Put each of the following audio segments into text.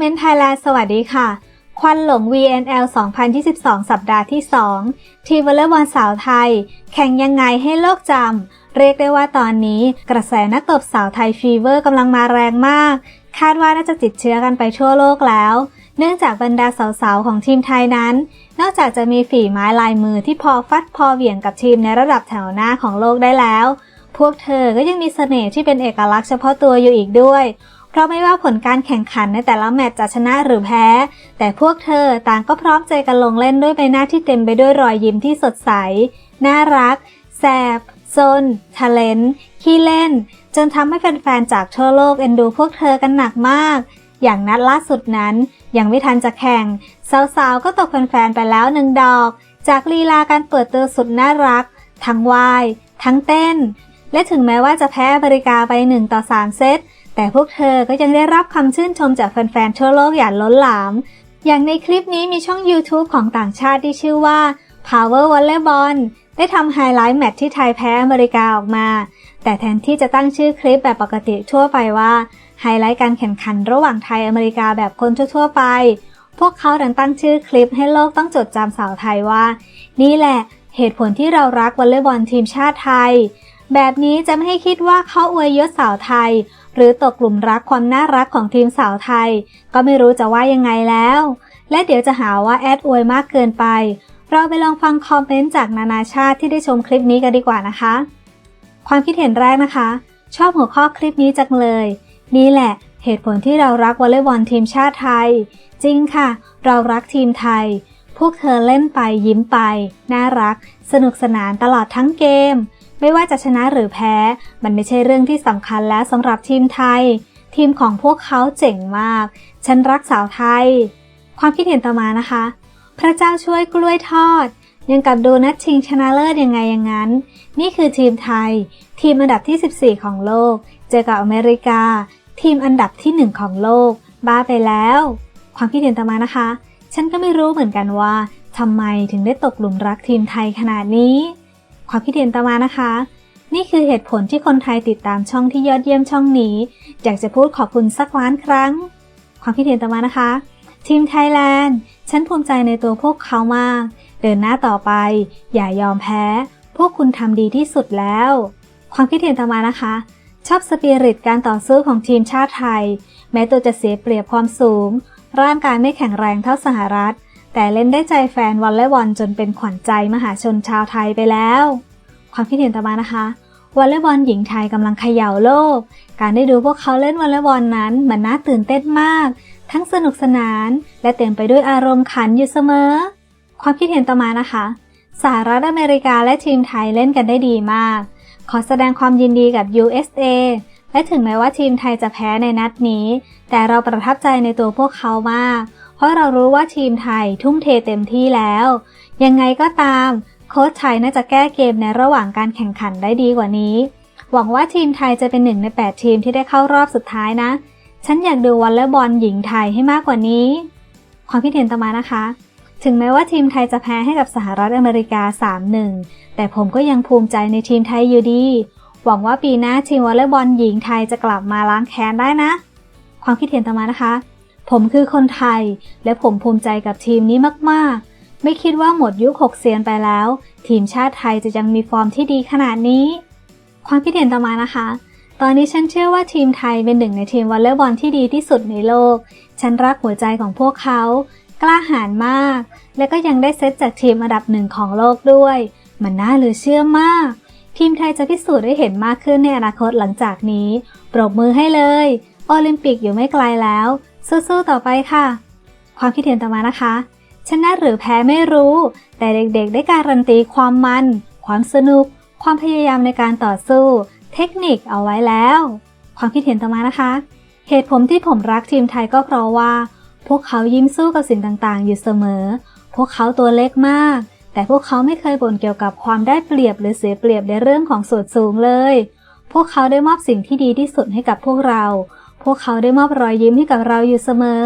เมนต์ไทยแลนด์สวัสดีค่ะ ควันหลง VNL 2022 สัปดาห์ที่ 2 ทีมวอลเลย์บอลสาวไทย แข่งยังไงให้โลกจำ เรียกได้ว่าตอนนี้กระแสนักตบสาวไทยฟีเวอร์กำลังมาแรงมาก คาดว่าน่าจะติดเชื้อกันไปทั่วโลกแล้ว เนื่องจากบรรดาสาวๆ ของทีมไทยนั้น นอกจากจะมีฝีไม้ลายมือที่พอฟัดพอเหวี่ยงกับทีมในระดับแถวหน้าของโลกได้แล้ว พวกเธอก็ยังมีเสน่ห์ที่เป็นเอกลักษณ์เฉพาะตัวอยู่อีกด้วย เพราะไม่ว่าผลการแข่งขันในแต่ละแมตช์จะชนะหรือแพ้ แต่พวกเธอต่างก็พร้อมใจกันลงเล่นด้วยใบหน้าที่เต็มไปด้วยรอยยิ้มที่สดใส น่ารัก แสบซนทะเลนขี้เล่น จนทำให้แฟนๆ จากทั่วโลกเอ็นดูพวกเธอกันหนักมาก อย่างนัดล่าสุดนั้น ยังไม่ทันจะแข่ง สาวๆ ก็ตกแฟนๆ ไปแล้วหนึ่งดอก จากลีลาการเปิดตัวสุดน่ารัก ทั้งวาย ทั้งเต้น และถึงแม้ว่าจะแพ้อเมริกาไป1ต่อ3เซต แต่พวกเธอก็ยังได้รับคำชื่นชมจากแฟนๆทั่วโลกอย่างล้นหลาม อย่างในคลิปนี้มีช่อง YouTube ของต่างชาติที่ชื่อว่า Power Volleyball ได้ทำไฮไลท์แมตช์ที่ไทยแพ้อเมริกาออกมา แต่แทนที่จะตั้งชื่อคลิปแบบปกติทั่วไปว่าไฮไลท์การแข่งขันระหว่างไทยอเมริกาแบบคนทั่วๆไป พวกเขาดันตั้งชื่อคลิปให้โลกต้องจดจำสาวไทยว่า นี่แหละเหตุผลที่เรารักวอลเลย์บอลทีมชาติไทย แบบนี้จะไม่ให้คิดว่าเขาอวยยศสาวไทย หรือตกกลุ่มรักความน่ารักของทีมสาวไทย ก็ไม่รู้จะว่ายังไงแล้ว และเดี๋ยวจะหาว่าแอดอวยมากเกินไป เราไปลองฟังคอมเมนต์จากนานาชาติที่ได้ชมคลิปนี้กันดีกว่านะคะ ความคิดเห็นแรกนะคะ ชอบหัวข้อคลิปนี้จังเลย นี่แหละเหตุผลที่เรารักวอลเลย์บอลทีมชาติไทย จริงค่ะ เรารักทีมไทย พวกเธอเล่นไปยิ้มไป น่ารัก สนุกสนานตลอดทั้งเกม ไม่ว่าจะชนะหรือแพ้ มันไม่ใช่เรื่องที่สำคัญแล้วสำหรับทีมไทย ทีมของพวกเขาเจ๋งมาก ฉันรักสาวไทย ความคิดเห็นต่อมานะคะ พระเจ้าช่วยกล้วยทอด ยังกับดูนัดชิงชนะเลิศยังไงอย่างนั้น นี่คือทีมไทย ทีมอันดับที่ 14 ของโลก เจอกับอเมริกา ทีมอันดับที่ 1 ของโลก บ้าไปแล้ว ความคิดเห็นต่อมานะคะ ฉันก็ไม่รู้เหมือนกันว่าทำไมถึงได้ตกหลุมรักทีมไทยขนาดนี้ ความคิดเห็นต่อมานะคะ นี่คือเหตุผลที่คนไทยติดตามช่องที่ยอดเยี่ยมช่องนี้ อยากจะพูดขอบคุณสักล้านครั้ง ความคิดเห็นต่อมานะคะ ทีมไทยแลนด์ ฉันภูมิใจในตัวพวกเขามาก เดินหน้าต่อไป อย่ายอมแพ้ พวกคุณทำดีที่สุดแล้ว ความคิดเห็นต่อมานะคะ ชอบสปิริตการต่อสู้ของทีมชาติไทย แม้ตัวจะเสียเปรียบความสูง ร่างกายไม่แข็งแรงเท่าสหรัฐ แต่เล่นได้ใจแฟนวอลเลย์บอลจนเป็นขวัญใจมหาชนชาวไทยไปแล้ว ความคิดเห็นต่อมานะคะวอลเลย์บอลหญิงไทยกำลังเขย่าโลก การได้ดูพวกเขาเล่นวอลเลย์บอลนั้นมันน่าตื่นเต้นมาก ทั้งสนุกสนาน และเต็มไปด้วยอารมณ์ขันอยู่เสมอ ความคิดเห็นต่อมานะคะ สหรัฐอเมริกาและทีมไทยเล่นกันได้ดีมาก ขอแสดงความยินดีกับ USA และถึงแม้ว่าทีมไทยจะแพ้ในนัดนี้ แต่เราประทับใจในตัวพวกเขามาก เพราะเรารู้ว่าทีมไทยทุ่มเทเต็มที่แล้ว ยังไงก็ตาม โค้ชไทยน่าจะแก้เกมในระหว่างการแข่งขันได้ดีกว่านี้ หวังว่าทีมไทยจะเป็นหนึ่งใน 8 ทีมที่ได้เข้ารอบสุดท้ายนะ ฉันอยากดูวอลเลย์บอลหญิงไทยให้มากกว่านี้ ความคิดเห็นต่อมานะคะ ถึงแม้ว่าทีมไทยจะแพ้ให้กับสหรัฐอเมริกา 3-1 แต่ผมก็ยังภูมิใจในทีมไทยอยู่ดีหวังว่าปีหน้าทีมวอลเลย์บอลหญิงไทยจะกลับมาล้างแค้นได้นะ ความคิดเห็นต่อมานะคะ ผมคือคนไทย และผมภูมิใจกับทีมนี้มาก ๆ ไม่คิดว่าหมดยุคหกเซียนไปแล้ว ทีมชาติไทยจะยังมีฟอร์มที่ดีขนาดนี้ ความคิดเห็นต่อมานะคะ ตอนนี้ฉันเชื่อว่าทีมไทยเป็นหนึ่งในทีมวอลเลย์บอลที่ดีที่สุดในโลก ฉันรักหัวใจของพวกเขา กล้าหาญมาก และก็ยังได้เซตจากทีมอันดับหนึ่งของโลกด้วย มันน่าเหลือเชื่อมากทีมไทยจะพิสูจน์ได้เห็นมากขึ้นในอนาคตหลังจากนี้ ปรบมือให้เลย โอลิมปิกอยู่ไม่ไกลแล้ว สู้ๆต่อไปค่ะ ความคิดเห็นต่อมานะคะ ชนะหรือแพ้ไม่รู้ แต่เด็กๆ ได้การันตีความมัน ความสนุก ความพยายามในการต่อสู้ เทคนิคเอาไว้แล้ว ความคิดเห็นต่อมานะคะ เหตุผลที่ผมรักทีมไทยก็เพราะว่า พวกเขายิ้มสู้กับสิ่งต่างๆ อยู่เสมอ พวกเขาตัวเล็กมาก แต่พวกเขาไม่เคยบ่นเกี่ยวกับความได้เปรียบหรือเสียเปรียบในเรื่องของส่วนสูงเลย พวกเขาได้มอบสิ่งที่ดีที่สุดให้กับพวกเรา พวกเขาได้มอบรอยยิ้มให้กับเราอยู่เสมอ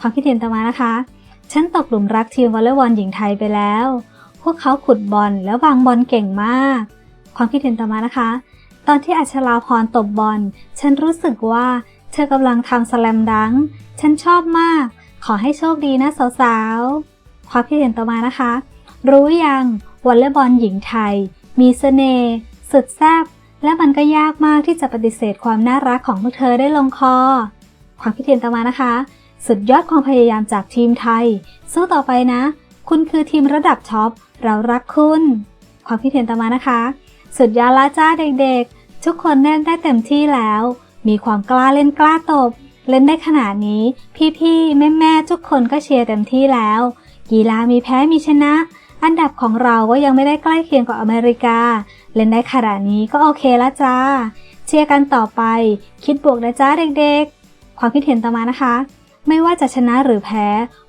ความคิดเห็นต่อมานะคะ ฉันตกหลุมรักทีมวอลเลย์บอลหญิงไทยไปแล้ว พวกเขาขุดบอลแล้ววางบอลเก่งมาก ความคิดเห็นต่อมานะคะ ตอนที่อัชราพรตบบอล ฉันรู้สึกว่าเธอกำลังทำสแลมดัง ฉันชอบมาก ขอให้โชคดีนะสาวๆ ความคิดเห็นต่อมานะคะ รู้ยังวอลเลย์บอลหญิงไทย มีเสน่ห์สุดแซ่บ และมันก็ยากมากที่จะปฏิเสธความน่ารักของพวกเธอได้ลงคอ ความคิดเห็นต่อมานะคะ สุดยอดความพยายามจากทีมไทย สู้ต่อไปนะ คุณคือทีมระดับท็อป เรารักคุณ ความคิดเห็นต่อมานะคะ สุดยอดละจ้าเด็กๆ ทุกคนเล่นได้เต็มที่แล้ว มีความกล้าเล่นกล้าตบ เล่นได้ขนาดนี้ พี่ๆ แม่ๆ ทุกคนก็เชียร์เต็มที่แล้ว กีฬามีแพ้มีชนะ อันดับของเราก็ยังไม่ได้ใกล้เคียงกับอเมริกา เล่นได้ขนาดนี้ก็โอเคละจ้า เชียร์กันต่อไป คิดบวกนะจ้าเด็กๆ ความคิดเห็นต่อมานะคะ ไม่ว่าจะชนะหรือแพ้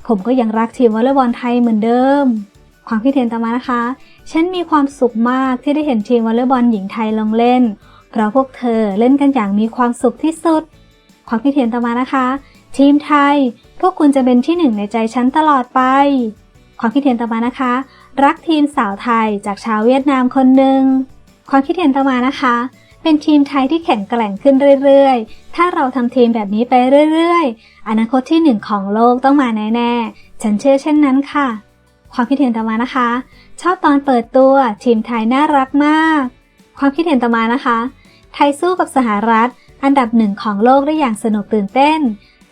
ผมก็ยังรักทีมวอลเลย์บอลไทยเหมือนเดิม ความคิดเห็นต่อมานะคะ ฉันมีความสุขมากที่ได้เห็นทีมวอลเลย์บอลหญิงไทยลงเล่น เพราะพวกเธอเล่นกันอย่างมีความสุขที่สุด ความคิดเห็นต่อมานะคะ ทีมไทย พวกคุณจะเป็นที่หนึ่งในใจฉันตลอดไป ความคิดเห็นต่อมานะคะ รักทีมสาวไทยจากชาวเวียดนามคนหนึ่ง ความคิดเห็นต่อมานะคะ เป็นทีมไทยที่แข็งแกร่งขึ้นเรื่อยๆ ถ้าเราทำทีมแบบนี้ไปเรื่อยๆ อนาคตที่หนึ่งของโลกต้องมาแน่ๆ ฉันเชื่อเช่นนั้นค่ะ ความคิดเห็นต่อมานะคะ ชอบตอนเปิดตัวทีมไทยน่ารักมาก ความคิดเห็นต่อมานะคะ ไทยสู้กับสหรัฐ อันดับหนึ่งของโลกได้อย่างสนุกตื่นเต้น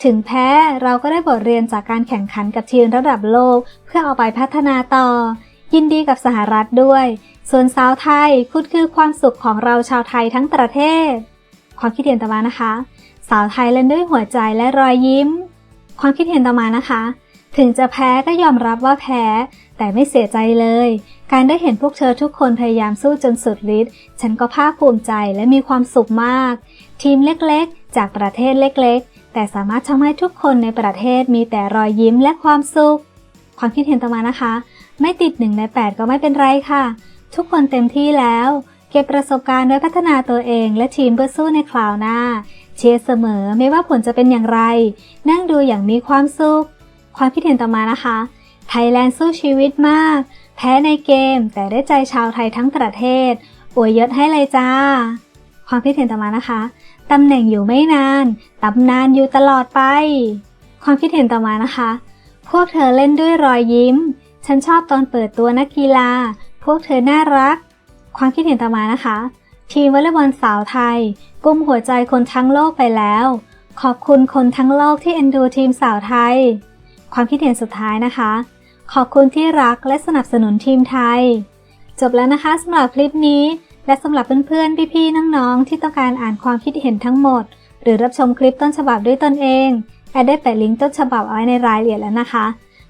ถึงแพ้เราก็ได้บทเรียนจากการแข่งขันกับทีมระดับโลก เพื่อเอาไปพัฒนาต่อ ยินดีกับสหรัฐด้วย ส่วนสาวไทยคุณคือความสุขของเราชาวไทยทั้งประเทศ ความคิดเห็นต่อมานะคะ สาวไทยเล่นด้วยหัวใจและรอยยิ้ม ความคิดเห็นต่อมานะคะ ถึงจะแพ้ก็ยอมรับว่าแพ้ แต่ไม่เสียใจเลย การได้เห็นพวกเธอทุกคนพยายามสู้จนสุดฤทธิ์ฉันก็ภาคภูมิใจและมีความสุขมาก ทีมเล็กๆ จากประเทศเล็กๆ แต่สามารถทำให้ทุกคนในประเทศมีแต่รอยยิ้มและความสุขความคิดเห็นต่อมานะคะ ไม่ติดหนึ่งในแปดก็ไม่เป็นไรค่ะ ทุกคนเต็มที่แล้ว เก็บประสบการณ์ไว้พัฒนาตัวเองและทีมเพื่อสู้ในคราวหน้า เชียร์เสมอไม่ว่าผลจะเป็นอย่างไร นั่งดูอย่างมีความสุข ความคิดเห็นต่อมานะคะไทยแลนด์สู้ชีวิตมาก แพ้ในเกม แต่ได้ใจชาวไทยทั้งประเทศอวยยศให้เลยจ้า ความคิดเห็นต่อมานะคะตำแหน่งอยู่ไม่นานตำนานอยู่ตลอดไป ความคิดเห็นต่อมานะคะ พวกเธอเล่นด้วยรอยยิ้ม ฉันชอบตอนเปิดตัวนักกีฬา พวกเธอน่ารัก ความคิดเห็นต่อมานะคะ ทีมวอลเลย์บอลสาวไทย กุมหัวใจคนทั้งโลกไปแล้ว ขอบคุณคนทั้งโลกที่เอ็นดูทีมสาวไทย ความคิดเห็นสุดท้ายนะคะ ขอบคุณที่รักและสนับสนุนทีมไทย จบแล้วนะคะสำหรับคลิปนี้ และสำหรับเพื่อนๆพี่ๆน้องๆที่ต้องการอ่านความคิดเห็นทั้งหมด หรือรับชมคลิปต้นฉบับด้วยตนเองแอดได้แปะลิงก์ต้นฉบับเอาไว้ในรายละเอียดแล้วนะคะ